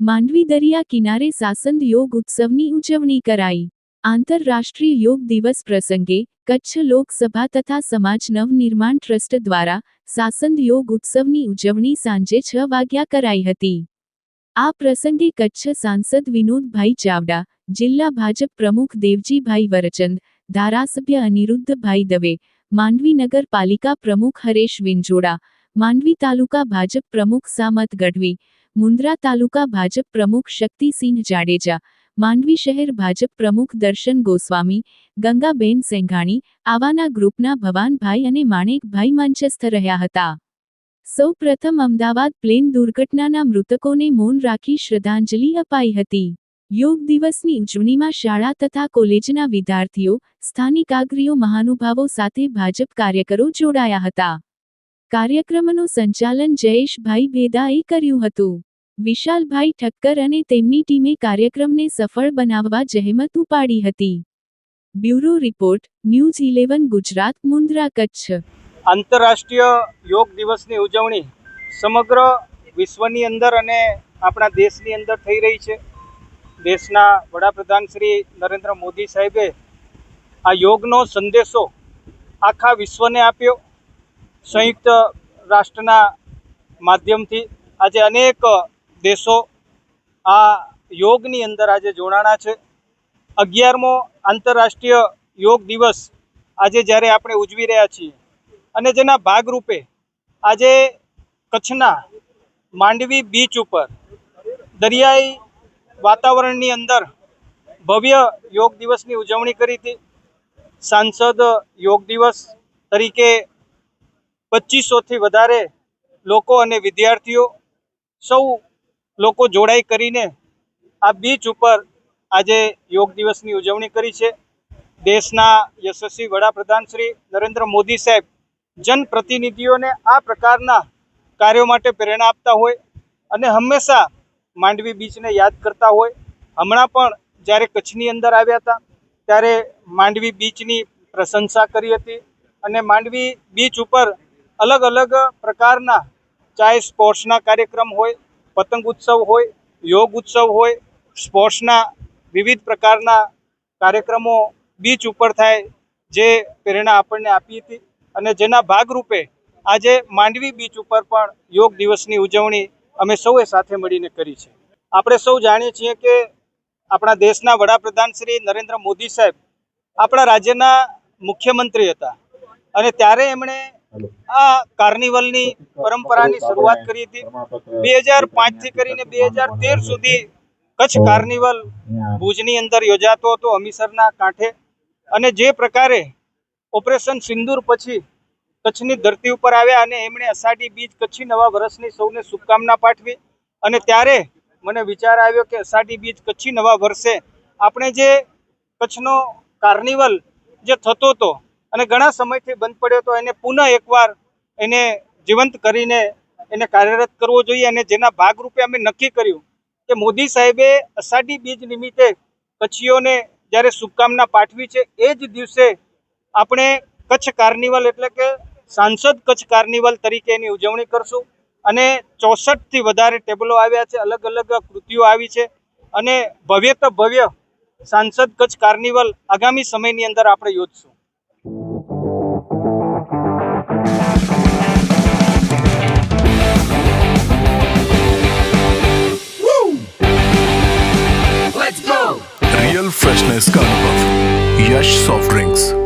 માંડવી દરિયા કિનારે સાસંદ યોગ ઉત્સવની ઉજવણી કરાઈ. આંતરરાષ્ટ્રીય યોગ દિવસ પ્રસંગે કચ્છ લોકસભા તથા સમાજ નવનિર્માણ ટ્રસ્ટ દ્વારા સાસંદ યોગ ઉત્સવની ઉજવણી સાંજે છ વાગ્યા કરાઈ હતી. આ પ્રસંગે કચ્છ સાંસદ વિનોદભાઈ ચાવડા, જિલ્લા ભાજપ પ્રમુખ દેવજીભાઈ વરચંદ ધારાસભ્ય અનિરુદ્ધભાઈ દવે, માંડવી નગરપાલિકા પ્રમુખ હરેશ વિંજોડા, માંડવી તાલુકા ભાજપ પ્રમુખ સામત ગઢવી મુન્દ્રા તાલુકા ભાજપ પ્રમુખ શક્તિસિંહ જાડેજા, માંડવી શહેર ભાજપ પ્રમુખ દર્શન ગોસ્વામી, ગંગાબેન સેંઘાણી, આવાના ગ્રુપના ભવાનભાઈ અને માણેકભાઈ મંચસ્થ રહ્યા હતા. સૌ પ્રથમ અમદાવાદ પ્લેન દુર્ઘટનાના મૃતકોને મૌન રાખી શ્રદ્ધાંજલિ અપાઈ હતી. યોગ દિવસની ઉજવણીમાં શાળા તથા કોલેજના વિદ્યાર્થીઓ, સ્થાનિક આગ્રીઓ, મહાનુભાવો સાથે ભાજપ કાર્યકરો જોડાયા હતા. કાર્યક્રમનું સંચાલન જયેશભાઈ ભેદાએ કર્યું હતું. વિશાલભાઈ ઠક્કર અને તેમની ટીમે કાર્યક્રમને સફળ બનાવવા જહેમત ઉપાડી હતી. Bureau report, news eleven, Gujarat, Mundra, Kutch. આંતરરાષ્ટ્રીય યોગ દિવસની ઉજવણી સમગ્ર વિશ્વની અંદર અને આપણા દેશની અંદર થઈ રહી છે. દેશના વડાપ્રધાન શ્રી નરેન્દ્ર મોદી સાહેબે આ યોગનો સંદેશો આખા વિશ્વને આપ્યો. સંયુક્ત રાષ્ટ્રના માધ્યમથી આજે અનેક દેશો આ યોગની અંદર આજે જોડાણા છે. અગિયારમો આંતરરાષ્ટ્રીય યોગ દિવસ આજે જ્યારે આપણે ઉજવી રહ્યા છીએ અને જેના ભાગરૂપે આજે કચ્છના માંડવી બીચ ઉપર દરિયાઈ વાતાવરણની અંદર ભવ્ય યોગ દિવસની ઉજવણી કરી હતી. સાંસદ યોગ દિવસ તરીકે પચીસોથી વધારે લોકો અને વિદ્યાર્થીઓ સૌ લોકો જોડાઈ કરીને આ બીચ ઉપર આજે યોગ દિવસની ઉજવણી કરી છે. દેશના યશસ્વી વડાપ્રધાન શ્રી નરેન્દ્ર મોદી સાહેબ જનપ્રતિનિધિઓને આ પ્રકારના કાર્યો માટે પ્રેરણા આપતા હોય અને હંમેશા માંડવી બીચને યાદ કરતા હોય. હમણાં પણ જ્યારે કચ્છની અંદર આવ્યા હતા, ત્યારે માંડવી બીચની પ્રશંસા કરી હતી અને માંડવી બીચ ઉપર અલગ અલગ પ્રકારના ચાહે સ્પોર્ટ્સના કાર્યક્રમ હોય, પતંગ ઉત્સવ હોય, યોગ ઉત્સવ હોય, સ્પોર્ટ્સના વિવિધ પ્રકારના કાર્યક્રમો બીચ ઉપર થાય જે પ્રેરણા આપણને આપી હતી અને જેના ભાગરૂપે આજે માંડવી બીચ ઉપર પણ યોગ દિવસની ઉજવણી અમે સૌએ સાથે મળીને કરી છે. આપણે સૌ જાણીએ છીએ કે આપણા દેશના વડાપ્રધાન શ્રી નરેન્દ્ર મોદી સાહેબ આપણા રાજ્યના મુખ્યમંત્રી હતા. અને ત્યારે એમણે આ કાર્નિવલની પરંપરાની શરૂઆત કરી હતી. બે હજાર પાંચથી કરીને બે હજાર તેર સુધી કચ્છ કાર્નિવલ ભુજની અંદર યોજાતો હતો અમીસરના કાંઠે. અને જે પ્રકારે ઓપરેશન સિંદૂર પછી કચ્છની ધરતી ઉપર આવ્યા અને એમણે અષાઢી બીજ કચ્છી નવા વર્ષની સૌને શુભકામના પાઠવી. અને ત્યારે મને વિચાર આવ્યો કે અષાઢી બીજ કચ્છી નવા વર્ષે આપણે જે કચ્છનો કાર્નિવલ જે થતો હતો અને ઘણા સમયથી બંધ પડ્યો હતો, એને પુનઃ એકવાર એને જીવંત કરીને એને કાર્યરત કરવો જોઈએ અને જેના ભાગરૂપે અમે નક્કી કર્યું કે મોદી સાહેબે અષાઢી બીજ નિમિત્તે કચ્છીઓને જ્યારે શુભકામના પાઠવી છે, એ જ દિવસે આપણે કચ્છ કાર્નિવલ એટલે કે સાંસદ કચ્છ કાર્નિવલ તરીકે એની ઉજવણી કરશું અને ચોસઠથી વધારે ટેબલો આવ્યા છે અલગ અલગ કૃતિઓ આવી છે અને ભવ્ય તો ભવ્ય સાંસદ કચ્છ કાર્નિવલ આગામી સમયની અંદર આપણે યોજશું रियल फ्रेशनेस का अनुभव यश सॉफ्ट ड्रिंक्स